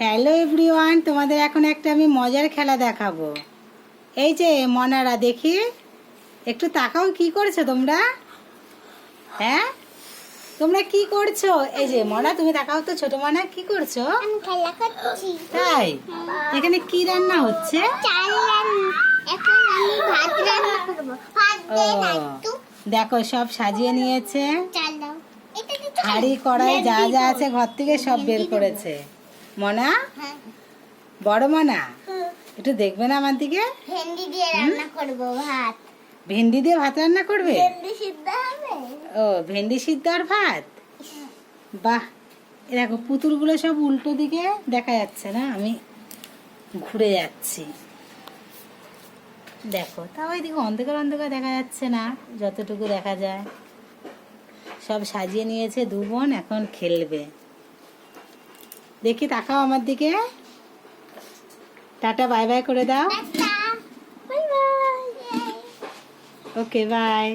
Hello everyone তোমাদের এখন একটা আমি মজার খেলা দেখাবো। এই যে মনারা দেখি? একটু তাকাও কি করছ তোমরা? হ্যাঁ? তোমরা কি করছ? এই যে মনা তুমি তাকাও তো ছোট মনা কি করছ? আমি খেলা করছি। তাই? এখানে কি রান্না হচ্ছে? চাল এখন আমি ভাত রান্না করব। ভাত দে না ও একটু দেখো সব সাজিয়ে নিয়েছে। চাল দাও। এটা হাঁড়ি কড়াই যা যা আছে ঘর থেকে সব বের করেছে। মনা? হ্যাঁ। বড় মনা? একটু দেখবে না আমার দিকে? ভেন্ডি দিয়ে রান্না করব ভাত। ভেন্ডি দিয়ে ভাত রান্না করবে? ভেন্ডি সিদ্ধ হবে। ও ভেন্ডি সিদ্ধ আর ভাত? বাহ দেখো পুতুলগুলো সব উল্টো দিকে দেখা যাচ্ছে না? আমি ঘুরে যাচ্ছি। দেখো তাও এদিকে অন্ধকার অন্ধকার দেখা যাচ্ছে না যতটুকু দেখা যায়। সব সাজিয়ে নিয়েছে দু বোন এখন খেলবে। দেখি তাকাও আমার দিকে। টাটা বাই বাই করে দাও। Okay bye.